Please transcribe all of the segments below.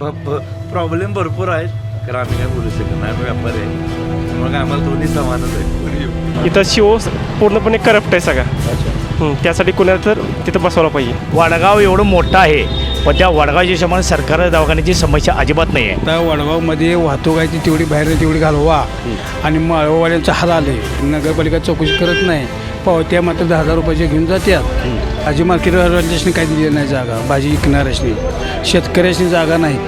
Problem भरपूर आहेत. कारण आम्ही काय बोलू शकत नाही. आम्ही व्यापारी आहे. मग आम्हाला दोन्ही समानच आहे कोणी येऊ? इथं शिव पूर्णपणे करप्ट आहे सगळा. हं, त्यासाठी कुणाला तर तिथं बसवायला पाहिजे. वडगाव एवढं मोठं आहे पण त्या वडगावच्या हिशोबाने सरकारी दवाखान्याची समस्या अजिबात नाही आहे आता वडगावमध्ये वाहतूक आहे ती तेवढी बाहेर तेवढी घालवा. आणि माळवाल्यांचं हाल आले नगरपालिका चौकशी करत नाही. पावत्या मात्र दहा हजार रुपयाच्या घेऊन जातात भाजी मार्केट रजिस्ट्रेशन काही दिली नाही जागा भाजी विकणाऱ्याशी शेतकऱ्याशी जागा नाही.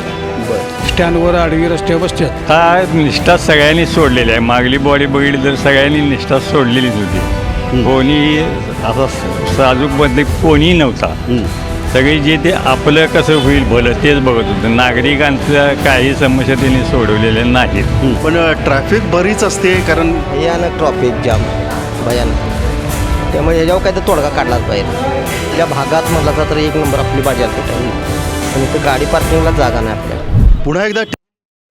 स्टँडवर आडवी रस्त्यावर बसतात हा निष्ठा सगळ्यांनी सोडलेली आहे. मागली बॉडी बघितली तर सगळ्यांनी निष्ठा सोडलेलीच होती. कोणी असा साजूक बदले कोणीही नव्हता. सगळे जे ते आपलं कसं होईल भलं तेच बघत होतं. नागरिकांच्या काही समस्या त्यांनी सोडवलेल्या नाहीत. पण ट्रॅफिक बरीच असते कारण भयानक ट्रॉफिक जाम भयानक. त्यामुळे याच्यावर काय तर तोडगा काढलाच पाहिजे. या भागात म्हटलं तर एक नंबर आपली बाजारपेठ आहे आणि तर गाडी पार्किंगला जागा नाही आपल्याला. पुन्हा एकदा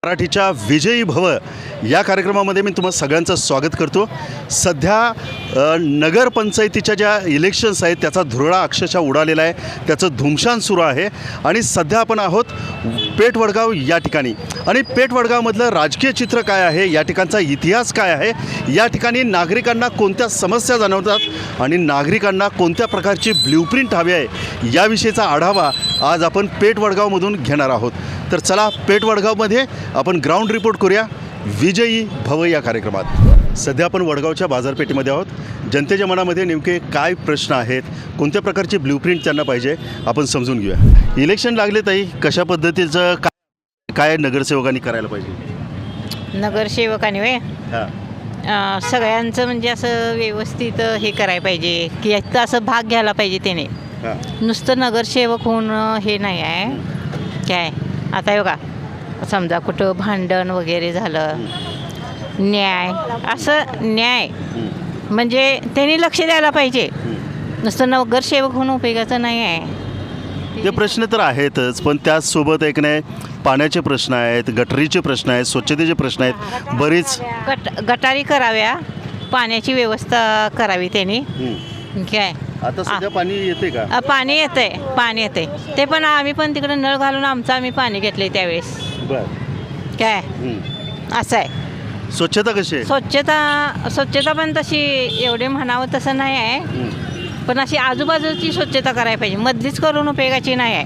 मराठीच्या विजयी भव या कार्यक्रमामध्ये मी तुम्हाला सगळ्यांचं स्वागत करतो. सध्या नगरपंचायतीच्या ज्या इलेक्शन्स आहेत त्याचा धुरळा अक्षरशः उडालेला आहे. त्याचं धुमशान सुरू आहे. आणि सध्या आपण आहोत पेठ वडगाव या ठिकाणी. आणि पेठ वडगावमधलं राजकीय चित्र काय आहे? या ठिकाणचा इतिहास काय आहे? या ठिकाणी नागरिकांना कोणत्या समस्या जाणवतात? आणि नागरिकांना कोणत्या प्रकारची ब्ल्यूप्रिंट हवी आहे? याविषयीचा आढावा आज आपण पेठ वडगावमधून घेणार आहोत. तर चला पेठ वडगावमध्ये आपण ग्राउंड रिपोर्ट करूया. विजयी भव या कार्यक्रमात. सध्या आपण वडगावच्या बाजारपेठेमध्ये आहोत. जनतेच्या मनामध्ये नेमके काय प्रश्न आहेत? कोणत्या प्रकारची ब्ल्यूप्रिंट त्यांना पाहिजे? आपण समजून घेऊया. इलेक्शन लागले ताई कशा पद्धतीचं काय काय नगरसेवकांनी करायला पाहिजे? नगरसेवकाने वे सगळ्यांचं म्हणजे असं व्यवस्थित हे करायला पाहिजे की याचा असं भाग घ्यायला पाहिजे त्याने. नुसतं नगरसेवक अं, हे नाही आहे. काय? आता हे बघा समजा कुठं भांडण वगैरे झालं न्याय असं न्याय. म्हणजे त्यांनी लक्ष द्यायला पाहिजे. नुसतं नगरसेवक होऊन उपयोगाचं नाही आहे. ते प्रश्न तर आहेतच पण त्याचसोबत एक नाही पाण्याचे प्रश्न आहेत गटरीचे प्रश्न आहेत स्वच्छतेचे प्रश्न आहेत बरीच गट गटारी कराव्या पाण्याची व्यवस्था करावी त्यांनी. हं. काय आता सध्या पाणी येते का? अ, पाणी येतंय पाणी येतंय. ते पण आम्ही पण तिकडे नळ घालून आमचं आम्ही पाणी घेतले त्यावेळेस. बर. काय? हं. असं आहे. स्वच्छता कशी आहे? स्वच्छता स्वच्छता पण तशी एवढे म्हणावं तसं नाही आहे. हं. पण अशी आजूबाजूची स्वच्छता करायला पाहिजे. मधलीच करून उपयोगाची नाही आहे.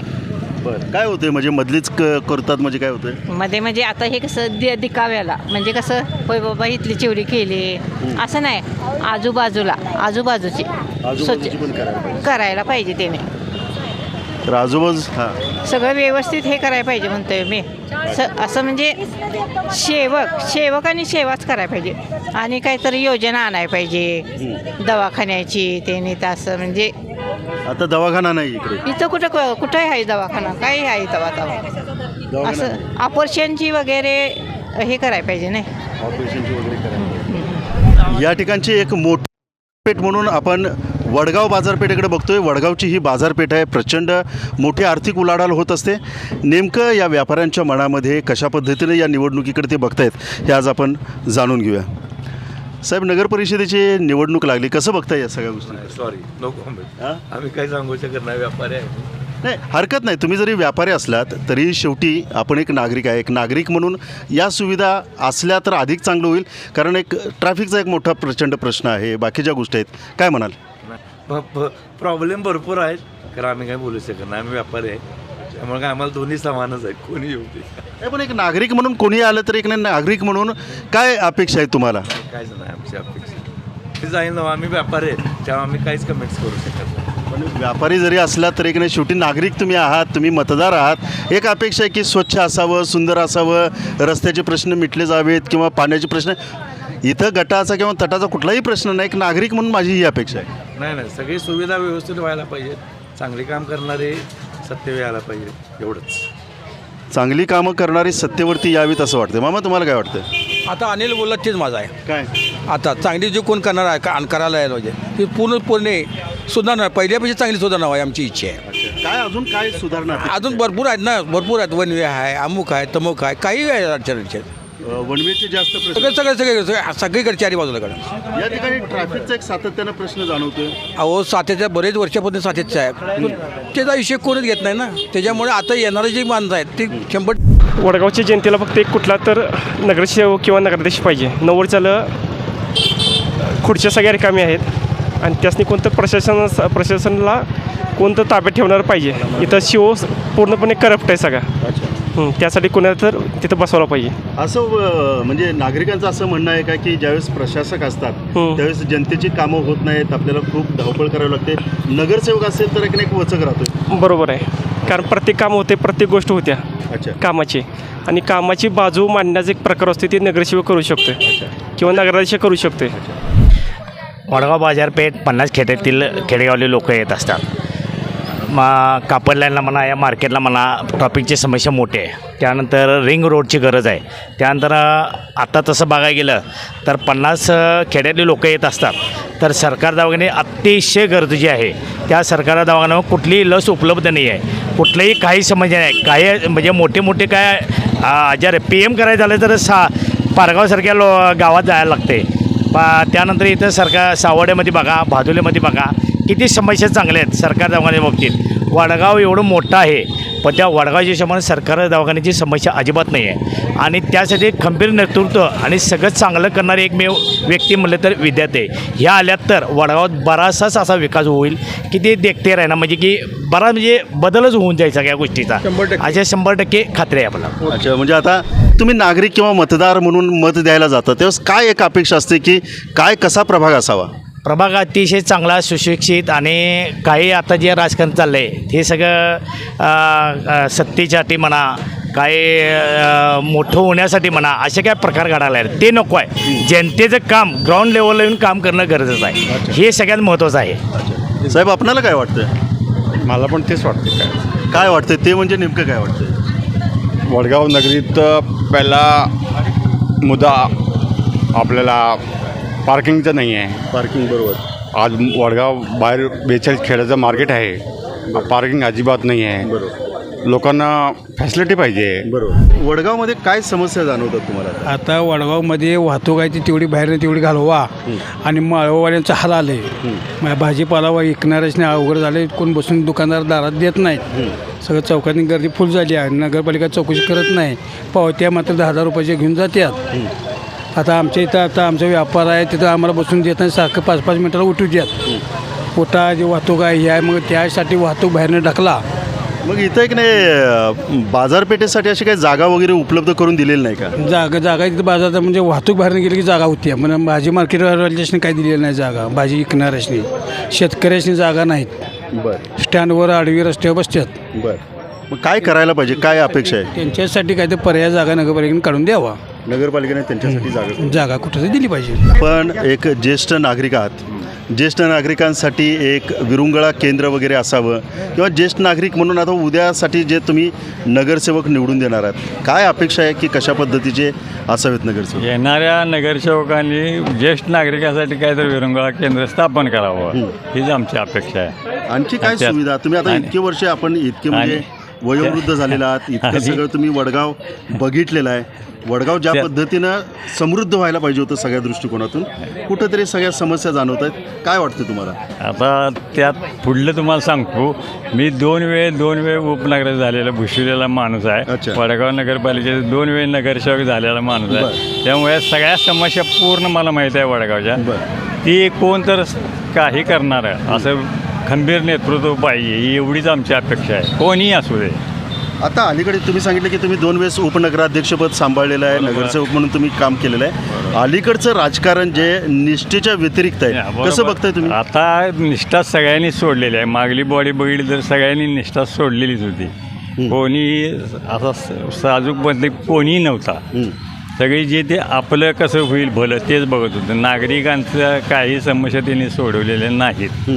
बरं. काय होते म्हणजे मधलीच क- करतात म्हणजे काय होतंय? मध्ये म्हणजे आता हे कसं दि दिकाव्याला म्हणजे कसं होय बाबा इथली चिवडी केली. असं नाही. आजूबाजूला. आजूबाजूची. आजूबाजूची पण करायला पाहिजे. करायला पाहिजे त्याने तर आजूबाजू हां. सगळं व्यवस्थित हे करायला पाहिजे म्हणतोय मी. स असं म्हणजे सेवक सेवक आणि सेवाच करायला पाहिजे. आणि काहीतरी योजना आणायला पाहिजे. दवाखान्याची ते तर असं म्हणजे. आता दवाखाना नाही इकडे. इथं कुठं क- कुठं आहे दवाखाना? काही आहे दवा दवा दवाखाना असं ऑपरेशनची वगैरे हे करायला पाहिजे नाही ऑपरेशनची वगैरे करायला या ठिकाणची एक मोठी पेठ म्हणून आपण वडगाव बाजारपेठेकडे बघतोय. वडगावची ही बाजारपेठ आहे. प्रचंड मोठी आर्थिक उलाढाल होत असते. नेमकं या व्यापाऱ्यांच्या मनामध्ये कशा पद्धतीने या निवडणुकीकडे ते बघतायत हे आज आपण जाणून घेऊया. साहेब नगर परिषदेची निवडणूक लागली. कसं बघताय या सगळ्या गोष्टी? सॉरी नो कॉमेंट हां? आम्ही काही सांगू शकत नाही. व्यापारी आहे. नाही हरकत नाही. तुम्ही जरी व्यापारी असलात तरी शेवटी आपण एक नागरिक आहे. एक नागरिक म्हणून या सुविधा असल्या तर अधिक चांगलं होईल. कारण एक ट्रॅफिकचा एक मोठा प्रचंड प्रश्न आहे. बाकीच्या गोष्टी आहेत. काय म्हणाल? प्रॉब्लेम भरपूर आहेत. कारण आम्ही काही बोलू शकत नाही. आम्ही व्यापारी आहे. त्यामुळे काय आम्हाला दोन्ही समानच आहे कोणी येऊ दे नाही पण एक नागरिक म्हणून कोणी आलं तर एक नागरिक म्हणून काय अपेक्षा आहे तुम्हाला? काहीच नाही. आमची अपेक्षा. जाईल ना आम्ही व्यापारी आहे. त्यामुळे आम्ही काहीच कमेंट्स करू शकत नाही. पण व्यापारी जरी असला तरी नाही शेवटी नागरिक तुम्ही आहात तुम्ही मतदार आहात. एक अपेक्षा आहे की स्वच्छ असावं सुंदर असावं रस्त्याचे प्रश्न मिटले जावेत किंवा पाण्याचे प्रश्न इथं गटाचा किंवा तटाचा कुठलाही प्रश्न नाही एक नागरिक म्हणून माझी ही अपेक्षा आहे. नाही नाही सगळी सुविधा व्यवस्थित व्हायला पाहिजेत. चांगली काम करणारे सत्य यायला पाहिजे एवढंच. चांगली कामं करणारी सत्तेवरती यावीत असं वाटतं मामा तुम्हाला काय वाटतं आता अनिल बोलला तेच माझा आहे. काय? आता चांगली जे कोण करणार आहे का करायला यायला पाहिजे ती पूर्ण पूर्ण सुधारणा पहिल्यापेक्षा चांगली सुधारणा व्हावी आमची इच्छा आहे. काय अजून काय सुधारणा अजून भरपूर आहेत ना भरपूर आहेत वनवे आहे अमुक आहे तमुक आहे काही आहे अडचण अडचण अ, वनवेचे जास्त प्रश्न सगळे सगळे सगळे सगळे सगळीकडे चारी बाजूला कडे या ठिकाणी ट्रॅफिकचा एक सातत्यानं प्रश्न जाणवतोय. अहो साथीच्या बरेच वर्षापासून साथीचं आहे पण त्याचा विषय कोणच घेत नाही ना. त्याच्यामुळे आता येणारे जी माणसं आहेत ती शंभर वडगावच्या जनतेला फक्त एक कुठला तर नगरसेवक किंवा नगराध्यक्ष पाहिजे. नव्वदच्याला खुर्च्या सगळ्या रिकामी आहेत. आणि त्यासनी कोणतं प्रशासन प्रशासनाला कोणतं ताब्यात ठेवणार पाहिजे. इथं शिव पूर्णपणे करप्ट आहे सगळा. हं, त्यासाठी कोणाला तर तिथं बसवलं पाहिजे. असं म्हणजे नागरिकांचं असं म्हणणं आहे का की ज्यावेळेस प्रशासक असतात. त्यावेळेस जनतेची कामं होत नाहीत आपल्याला खूप धावपळ करावी लागते. नगरसेवक असेल तर एक वचक राहतो बरोबर आहे. कारण प्रत्येक काम होते प्रत्येक गोष्ट होत्या अच्छा. कामाची. आणि कामाची बाजू मांडण्याचा एक प्रकार असतो ते नगरसेवक करू शकतो किंवा नगराध्यक्ष करू शकते वडगाव बाजारपेठ पन्नास खेड्यातील खेडेगावले लोक येत असतात. मा कापड लाईनला म्हणा या मार्केटला म्हणा ट्रॉफिकची समस्या मोठी आहे. त्यानंतर रिंग रोडची गरज आहे. त्यानंतर आता तसं बघायला गेलं तर पन्नास अ, खेड्यातले लोक येत असतात. तर सरकार दवाखाने अतिशय गरजेची आहे. त्या सरकार दवाखान्यावर कुठलीही लस उपलब्ध नाही आहे. कुठलंही काही समस्या नाही. काही म्हणजे मोठे मोठे काय आजार आजार पी एम करायचं झालं तर सा पारगावसारख्या लो गावात जायला लागते. पा त्यानंतर इथं सरकार सावड्यामध्ये बघा भादुलेमध्ये बघा किती समस्या चांगल्या आहेत सरकार दवाखान्याच्या बाबतीत? वडगाव एवढं मोठं आहे पण त्या वडगावच्या हिशोबाने सरकार दवाखान्याची समस्या अजिबात नाही आहे. आणि त्यासाठी खंबीर नेतृत्व आणि सगळं चांगलं करणारे एकमेव व्यक्ती म्हणलं तर विद्यार्थी आहे. ह्या आल्यात तर वडगावात बराचसाच असा विकास होईल की ते देखते राहणार? म्हणजे की बरा म्हणजे बदलच होऊन जाईल सगळ्या गोष्टीचा. अशा शंभर टक्के खात्री आहे आपल्याला. अच्छा म्हणजे आता तुम्ही नागरिक किंवा मतदार म्हणून मत द्यायला जाता तेव्हा काय एक अपेक्षा असते की काय कसा प्रभाग असावा? प्रभाग अतिशय चांगला सुशिक्षित आणि काही आता जे राजकारण चाललं आहे हे सगळं सत्तेसाठी म्हणा काही मोठं होण्यासाठी म्हणा असे काय प्रकार घडायला आहेत ते नको आहे. जनतेचं काम ग्राउंड लेवलला येऊन काम करणं गरजेचं आहे. हे सगळ्यात महत्त्वाचं आहे. साहेब आपणाला काय वाटतं मला पण तेच वाटतं. काय काय वाटतं ते म्हणजे नेमकं काय वाटतं वडगाव नगरीत पहिला मुद्दा आपल्याला पार्किंगचा नाही आहे. पार्किंग बरोबर. आज वडगाव बाहेर बेचाळीस खेड्याचं मार्केट आहे. पार्किंग अजिबात नाही आहे. बरोबर. लोकांना फॅसिलिटी पाहिजे. बरोबर. वडगावमध्ये काय समस्या जाणवतात तुम्हाला? आता वडगावमध्ये वाहतूक आहे ती तेवढी बाहेर नाही तेवढी घालवा. आणि माळववाल्यांचं हाल आले मग भाजीपाला विकणाऱ्याच अवघड झाले कोण बसून दुकानदार दारात देत नाहीत. सगळं चौकातनी गर्दी फुल झाली आहे नगरपालिका चौकशी करत नाही. पावत्या मात्र दहा हजार रुपयाच्या घेऊन जातात आता आमच्या इथं आता आमचा व्यापार आहे तिथं आम्हाला बसून देत नाही सारखं पाच पाच मिनिटाला उठू द्यात पोटा जी वाहतूक आहे ही आहे मग त्यासाठी वाहतूक बाहेरनं ढकला. मग इथं एक नाही बाजारपेठेसाठी अशी काही जागा वगैरे उपलब्ध करून दिलेली नाही का? जागा जागा इथं बाजारात म्हणजे वाहतूक बाहेर गेली की जागा होती. म्हणजे भाजी मार्केटवाल्याशनी काही दिलेलं नाही जागा भाजी विकणाऱ्याशनी. शेतकऱ्याशनी जागा नाहीत. बरं. स्टँडवर आडवी रस्त्यावर बसतात. बरं. मग काय करायला पाहिजे? काय अपेक्षा आहे? त्यांच्यासाठी काहीतरी पर्याय जागा नगरपालिकेने काढून द्यावा. नगरपालिकेने त्यांच्यासाठी जागा जागा कुठं दिली पाहिजे. पण एक ज्येष्ठ नागरिक आहात. ज्येष्ठ नागरिकांसाठी एक विरुंगळा केंद्र वगैरे असावं किंवा ज्येष्ठ नागरिक म्हणून आता उद्यासाठी जे तुम्ही नगरसेवक निवडून देणार आहात काय अपेक्षा आहे की कशा पद्धतीचे असावेत नगरसेवक? येणाऱ्या नगरसेवकांनी ज्येष्ठ नागरिकांसाठी काहीतरी विरंगुळा केंद्र स्थापन करावं हीच आमची अपेक्षा आहे. आणखी काय सुविधा? तुम्ही आता इतके वर्ष आपण इतके म्हणजे वयोवृद्ध झालेला आहात इतकं सगळं तुम्ही वडगाव बघितलेलं आहे. वडगाव ज्या पद्धतीनं समृद्ध व्हायला पाहिजे होतं सगळ्या दृष्टिकोनातून कुठंतरी सगळ्या समस्या जाणवत आहेत काय वाटतं तुम्हाला? आता त्यात पुढलं तुम्हाला सांगतो मी दोन वेळ दोन वेळ उपनगर झालेला भुशिलेला माणूस. आहे. वडगाव नगरपालिकेचा दोन वेळ नगरसेवक झालेला माणूस आहे. त्यामुळे सगळ्या समस्या पूर्ण मला माहीत आहे वडगावच्या. ती कोण तर काही करणार आहे असं खंबीर नेतृत्व पाहिजे ही एवढीच आमची अपेक्षा आहे. कोणीही असू दे. आता अलीकडे तुम्ही सांगितलं की तुम्ही दोन वेळेस उपनगराध्यक्षपद सांभाळलेलं आहे नगरसेवक म्हणून तुम्ही काम केलेलं आहे. अलीकडचं राजकारण जे निष्ठेच्या व्यतिरिक्त आहे. कसं बघताय तुम्ही? आता निष्ठा सगळ्यांनी सोडलेली आहे. मागली बॉडी बघितली तर सगळ्यांनी निष्ठा सोडलेलीच होती. कोणी असा साजूक बदले कोणीही नव्हता. सगळी जे ते आपलं कसं होईल भलं तेच बघत होतं. नागरिकांचं काही समस्या त्यांनी सोडवलेल्या नाहीत.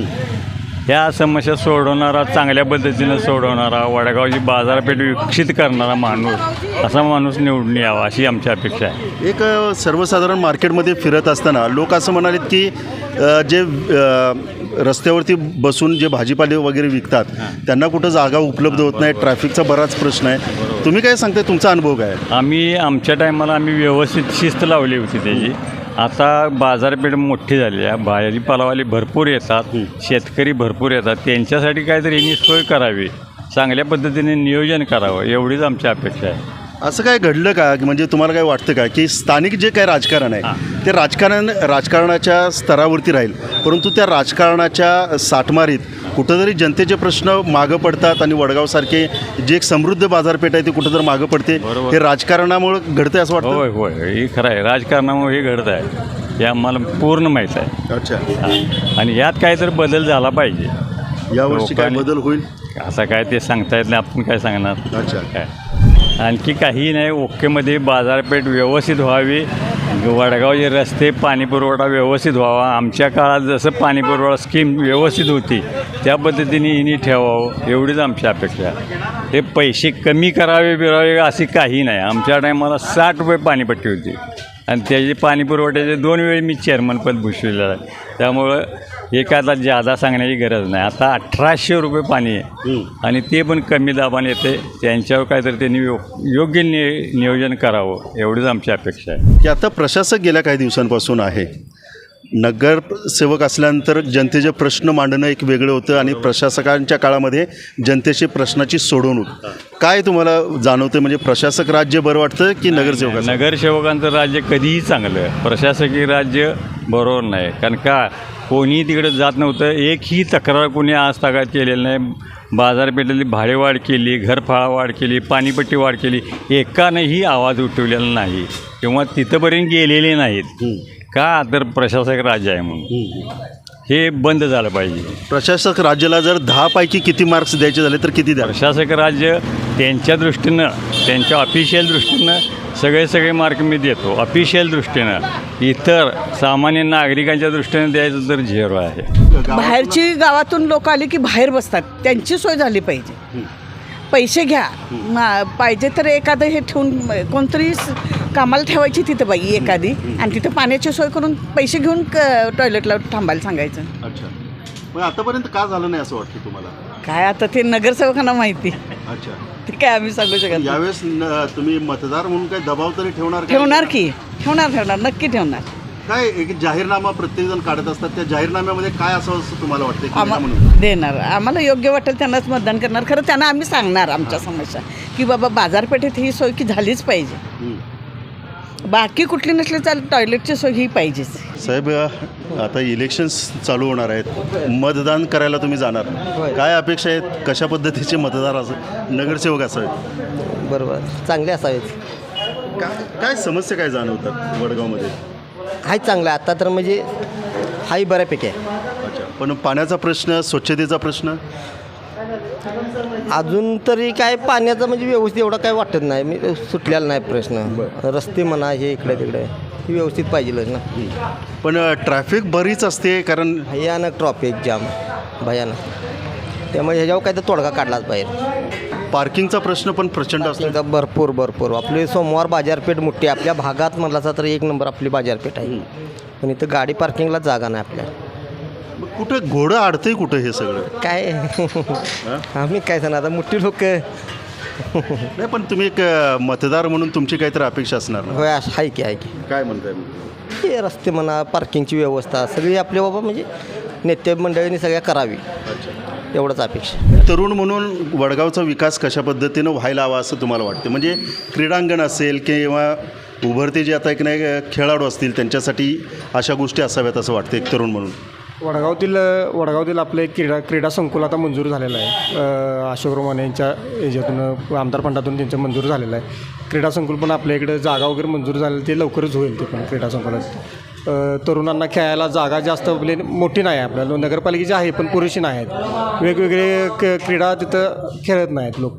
ह्या समस्या सोडवणारा चांगल्या पद्धतीनं सोडवणारा वडगावची बाजारपेठ विकसित करणारा माणूस असा माणूस निवडून यावा अशी आमची अपेक्षा आहे. एक सर्वसाधारण मार्केटमध्ये फिरत असताना लोक असं म्हणालेत की जे रस्त्यावरती बसून जे भाजीपाले वगैरे विकतात त्यांना कुठं जागा उपलब्ध होत नाही ट्रॅफिकचा बराच प्रश्न आहे. तुम्ही काय सांगताय तुमचा अनुभव काय? आम्ही आमच्या टायमाला आम्ही व्यवस्थित शिस्त लावली होती त्याची. आता बाजारपेठ मोठी झाली आहे. भाजीपालावाले भरपूर येतात शेतकरी भरपूर येतात. त्यांच्यासाठी काहीतरी यांनी सोय करावी. चांगल्या पद्धतीने नियोजन करावं एवढीच आमची अपेक्षा आहे. असं काय घडलं का? म्हणजे तुम्हाला काय वाटतं का की स्थानिक जे काय राजकारण आहे ते राजकारण राजकारणाच्या स्तरावरती राहील. परंतु त्या राजकारणाच्या साठमारीत कुठंतरी जनतेचे प्रश्न मागं पडतात आणि वडगावसारखे जे एक समृद्ध बाजारपेठ आहे ती कुठंतरी मागं पडते. हे राजकारणामुळे घडते असं वाटतं? होय होय. हे खरं आहे. राजकारणामुळे हे घडत आहे हे आम्हाला पूर्ण माहीत आहे. अच्छा. आणि यात काहीतरी बदल झाला पाहिजे. यावर्षी काय बदल होईल? असं काय ते सांगता येत नाही. आपण काय सांगणार? अच्छा. काय? आणखी काही नाही ओकेमध्ये बाजारपेठ व्यवस्थित व्हावी. वडगावचे रस्ते पाणीपुरवठा व्यवस्थित व्हावा. आमच्या काळात जसं पाणीपुरवठा स्कीम व्यवस्थित होती त्या पद्धतीने हिनी ठेवावं एवढीच आमची अपेक्षा. हे पैसे कमी करावे बिरावे असे काही नाही. आमच्या टायमाला साठ रुपये पाणीपट्टी होती. आणि त्याचे पाणीपुरवठ्याचे दोन वेळी मी चेअरमनपद भूषविलेलं आहे. त्यामुळं आता जादा सांगण्याची गरज नाही. आता अठराशे रुपये पाणी आहे. आणि ते पण कमी दाबाने येते. त्यांच्यावर काहीतरी त्यांनी यो योग्य नियोजन करावं. एवढीच आमची अपेक्षा आहे. की आता प्रशासक गेल्या काही दिवसांपासून आहे. नगरसेवक असल्यानंतर जनतेचे प्रश्न मांडणं एक वेगळं होतं आणि प्रशासकांच्या काळामध्ये जनतेची प्रश्नाची सोडवणूक. काय तुम्हाला जाणवतं म्हणजे प्रशासक राज्य बरं वाटतं की नगरसेवक नगरसेवकांचं राज्य कधीही चांगलं. प्रशासकीय राज्य बरोबर नाही. कारण का? कोणीही तिकडे जात नव्हतं. एकही तक्रार कोणी आज तगात केलेलं नाही. बाजारपेठेतली भाडेवाढ केली घरफाळा वाढ केली पाणीपट्टी वाढ केली. एकानंही आवाज उठवलेला नाही. किंवा तिथंपर्यंत गेलेले नाहीत. का तर प्रशासक राज्य आहे म्हणून. हे बंद झालं पाहिजे. प्रशासक राज्याला जर दहापैकी किती मार्क्स द्यायचे झाले तर किती द्या प्रशासक राज्य त्यांच्या दृष्टीनं त्यांच्या ऑफिशियल दृष्टीनं सगळे सगळे मार्क मी देतो. ऑफिशियल दृष्टीनं. इतर सामान्य नागरिकांच्या दृष्टीनं द्यायचं तर झिरो आहे. बाहेरची गावातून लोक आली की बाहेर बसतात. त्यांची सोय झाली पाहिजे. पैसे घ्या. मा- पाहिजे तर एखादं हे ठेवून कोणतरी स- कामाला ठेवायची तिथं बाई एखादी. आणि तिथं पाण्याची सोय करून पैसे घेऊन क- टॉयलेटला थांबायला सांगायचं. अच्छा. मग आतापर्यंत का झालं नाही असं वाटतं तुम्हाला? काय आता ते नगरसेवकांना माहिती. अच्छा. ते काय आम्ही सांगू शकत नाही. यावेळेस न- तुम्ही मतदार म्हणून काय दबाव तरी ठेवणार का? ठेवणार की? ठेवणार ठेवणार. नक्की ठेवणार. काय एक जाहीरनामा प्रत्येक जण काढत असतात. त्या जाहीरनाम्यामध्ये काय असावं असं तुम्हाला वाटतं आम्हा म्हणून? देणार. आम्हाला योग्य वाटेल त्यांनाच मतदान करणार. खरं त्यांना आम्ही सांगणार आमच्या समस्या. की बाबा बाजारपेठेत ही सोय की झालीच पाहिजे. बाकी कुठली नसली चाल टॉयलेटची सोय ही पाहिजेच. साहेब आता इलेक्शन्स चालू होणार आहेत. मतदान करायला तुम्ही जाणार. काय अपेक्षा आहेत? कशा पद्धतीचे मतदार असं नगरसेवक असावेत? बरोबर. चांगले असावेत. काय काय समस्या काय जाणवतात वडगावमध्ये? हाय चांगलं आहे. आता तर म्हणजे हाही बऱ्यापैकी आहे. अच्छा. पण पाण्याचा प्रश्न स्वच्छतेचा प्रश्न? अजून तरी काय पाण्याचं म्हणजे व्यवस्थित एवढं काय वाटत नाही. मी सुटलेला नाही प्रश्न. रस्ते म्हणा हे इकडे तिकडे. हे व्यवस्थित पाहिजेलच ना. पण ट्रॅफिक बरीच असते कारण भयानक ट्रॉफिक जाम भयानक. त्यामुळे ह्याच्यावर काय तर तोडगा काढलाच पाहिजे पार्किंगचा प्रश्न पण प्रचंड असतो. भरपूर भरपूर. आपली सोमवार बाजारपेठ मोठी. आपल्या भागात म्हटलं तर एक नंबर आपली बाजारपेठ आहे. पण इथं गाडी पार्किंगला जागा नाही आपल्या. कुठं घोडं अडतंय कुठं हे सगळं? काय? आम्ही काय सांगणार? आता मोठी लोक. नाही पण तुम्ही एक अ, मतदार म्हणून तुमची काहीतरी अपेक्षा असणार ना? होय असं आहे की आहे की. काय म्हणताय मग? हे रस्ते म्हणा पार्किंगची व्यवस्था सगळी आपल्या बाबा म्हणजे नेते मंडळींनी सगळ्या करावी. एवढंच अपेक्षा. तरुण म्हणून वडगावचा विकास कशा पद्धतीनं व्हायला हवा असं तुम्हाला वाटतं? म्हणजे क्रीडांगण असेल किंवा उभरते जे आता एक नाही खेळाडू असतील त्यांच्यासाठी अशा गोष्टी असाव्यात असं वाटतं एक तरुण म्हणून? वडगावतील वडगावतील आपलं एक क्रीडा क्रीडा संकुल आता मंजूर झालेलं आहे. अशोक रोमाने यांच्या याच्यातून आमदार फंडातून त्यांचं मंजूर झालेलं आहे. क्रीडा संकुल पण आपल्या इकडे जागा वगैरे मंजूर झालेलं ते लवकरच होईल ते पण क्रीडा संकुलात. तरुणांना खेळायला जागा जास्त आपली मोठी नाही आहे आपल्याला. नगरपालिकेची आहे पण पुरेशी नाही आहेत. वेगवेगळे क क्रीडा तिथं खेळत नाहीत लोक.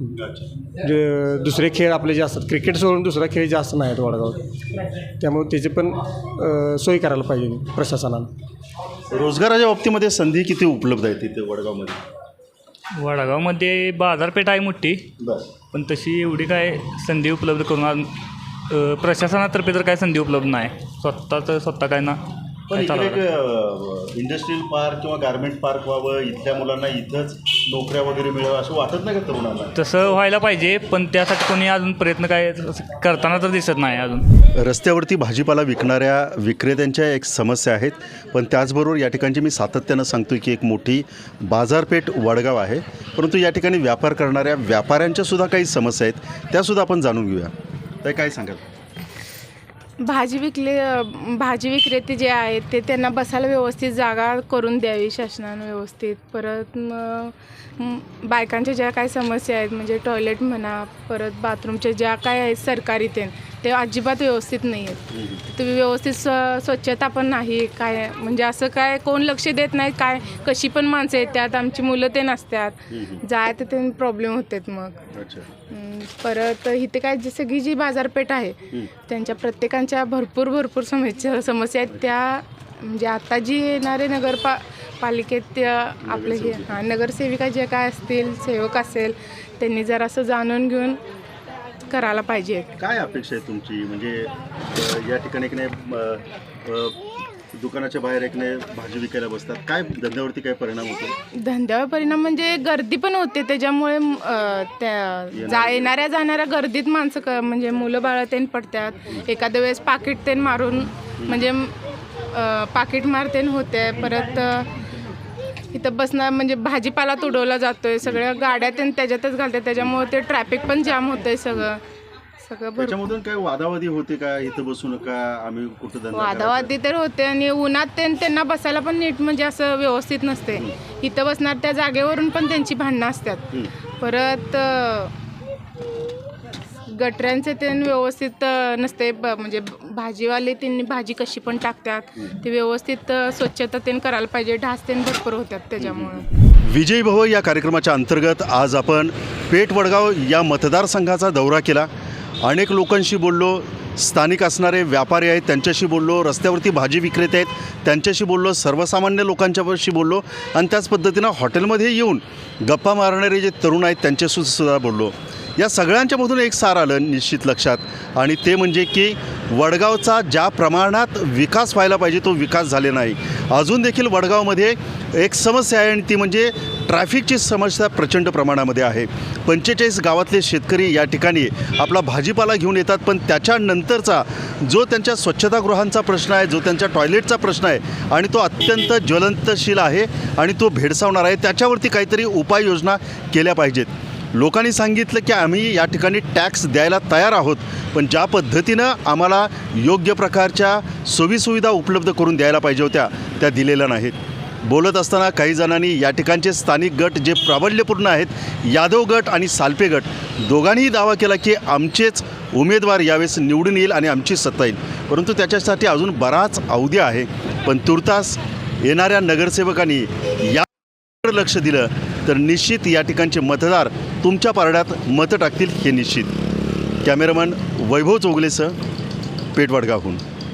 जे दुसरे खेळ आपले जे असतात क्रिकेट सोडून दुसरा खेळ जास्त नाही आहेत वडगावात त्यामुळे त्याची पण सोय करायला पाहिजे प्रशासनानं. रोजगाराच्या बाबतीमध्ये संधी किती उपलब्ध आहेत तिथे वडगावमध्ये? वडगावमध्ये बाजारपेठ आहे मोठी. बरं. पण तशी एवढी काय संधी उपलब्ध करून प्रशासनातर्फे तर काय संधी उपलब्ध नाही. स्वतःच स्वतः काय ना? पण इकडे एक. इंडस्ट्रियल पार्क किंवा गार्मेंट पार्क व्हावं इथल्या मुलांना इथंच नोकऱ्या वगैरे मिळावं असं वाटत नाही का तरुणांना? तसं व्हायला पाहिजे पण त्यासाठी कोणी अजून प्रयत्न काय करताना तर दिसत नाही अजून. रस्त्यावरती भाजीपाला विकणाऱ्या विक्रेत्यांच्या एक समस्या आहेत. पण त्याचबरोबर या ठिकाणची मी सातत्यानं सांगतो की एक मोठी बाजारपेठ वडगाव आहे. परंतु या ठिकाणी व्यापार करणाऱ्या व्यापाऱ्यांच्या सुद्धा काही समस्या आहेत. त्यासुद्धा आपण जाणून घेऊया. तर काय सांगाल? भाजी विकले भाजी विक्रेते जे आहेत ते त्यांना बसायला व्यवस्थित जागा करून द्यावी शासनानं व्यवस्थित. परत मग बायकांच्या ज्या काही समस्या आहेत म्हणजे टॉयलेट म्हणा परत बाथरूमच्या ज्या काय आहेत सरकारी ते ते अजिबात व्यवस्थित नाही आहेत तुम्ही व्यवस्थित स्व स्वच्छता पण नाही काय म्हणजे असं काय कोण लक्ष देत नाही काय कशी पण माणसं येतात आमची मुलं ते नसतात. जाय तर ते प्रॉब्लेम होतात मग. परत इथे काय जी सगळी जी बाजारपेठ आहे त्यांच्या प्रत्येकांच्या भरपूर भरपूर समस्या समस्या आहेत. त्या म्हणजे आता जी येणारे नगरपा पालिकेत त्या आपले हे हां नगरसेविका जे काय असतील सेवक असेल त्यांनी जर असं जाणून घेऊन करायला पाहिजे. काय अपेक्षा आहे तुमची? म्हणजे अ, या ठिकाणी एक नाही अ, अ, दुकानाच्या बाहेर एक नाही भाजी विकायला बसतात. काय धंद्यावरती काय परिणाम होतो? धंद्यावर परिणाम म्हणजे गर्दी पण होते. त्याच्यामुळे म, अ, त्या जा येणाऱ्या जाणाऱ्या गर्दीत माणसं क म्हणजे मुलं बाळं तेन पडतात. एखाद्या वेळेस पाकिट तेन मारून म्हणजे पाकिट मार तेन होते. परत अ, इथं बसणार म्हणजे भाजीपाला तुडवला जातोय सगळ्या गाड्या त्याच्यातच घालतात त्याच्यामुळे ते ट्रॅफिक पण जाम होतंय सगळं. सगळं भरपूर. त्याच्यामधून काय वादावादी होते का? इथं बसू नका आम्ही कुठं धंदा करायचा? वादावादी तर होते आणि उन्हात ते त्यांना बसायला पण नीट म्हणजे असं व्यवस्थित नसते. इथं बसणार त्या जागेवरून पण त्यांची भांडणं असतात. परत अ, गटऱ्यांचे ते व्यवस्थित नसते ब- म्हणजे भाजीवाले त्यांनी भाजी कशी पण टाकतात ते व्यवस्थित स्वच्छता त्यांनी करायला पाहिजे. ढास तेन भरपूर होतात त्याच्यामुळं. विजयी भव या कार्यक्रमाच्या अंतर्गत आज आपण पेठ वडगाव या मतदारसंघाचा दौरा केला. अनेक लोकांशी बोललो स्थानिक असणारे व्यापारी आहेत त्यांच्याशी बोललो रस्त्यावरती भाजी विक्रेते आहेत त्यांच्याशी बोललो सर्वसामान्य लोकांच्याशी बोललो आणि त्याच पद्धतीनं हॉटेलमध्ये येऊन गप्पा मारणारे जे तरुण आहेत त्यांच्याशी सुद्धा बोललो. या सगळ्यांच्यामधून एक सार आलं निश्चित लक्षात. आणि ते म्हणजे की वडगावचा ज्या प्रमाणात विकास व्हायला पाहिजे तो विकास झाले नाही. अजून देखील वडगावमध्ये एक समस्या आहे आणि ती म्हणजे ट्रॅफिकची समस्या प्रचंड प्रमाणामध्ये आहे. पंचेचाळीस गावातले शेतकरी या ठिकाणी आपला भाजीपाला घेऊन येतात पण त्याच्यानंतरचा जो त्यांच्या स्वच्छतागृहांचा प्रश्न आहे जो त्यांच्या टॉयलेटचा प्रश्न आहे आणि तो अत्यंत ज्वलंतशील आहे आणि तो भेडसावणार आहे त्याच्यावरती काहीतरी उपाययोजना केल्या पाहिजेत. लोकांनी सांगितलं की आम्ही या ठिकाणी टॅक्स द्यायला तयार आहोत पण ज्या पद्धतीनं आम्हाला योग्य प्रकारच्या सोयीसुविधा उपलब्ध करून द्यायला पाहिजे होत्या त्या दिलेल्या नाहीत. बोलत असताना काही जणांनी या ठिकाणचे स्थानिक गट जे प्राबल्यपूर्ण आहेत यादव गट आणि सालपे गट दोघांनीही दावा केला की आमचेच उमेदवार यावेळेस निवडून येईल आणि आमची सत्ता येईल. परंतु त्याच्यासाठी अजून बराच अवधी आहे पण तुर्तास येणाऱ्या नगरसेवकांनी या लक्ष दिलं तर निश्चित या ठिकाणचे मतदार तुमच्या पारड्यात मतं टाकतील हे निश्चित. कॅमेरामन वैभव चौगलेसह पेठवडगावहून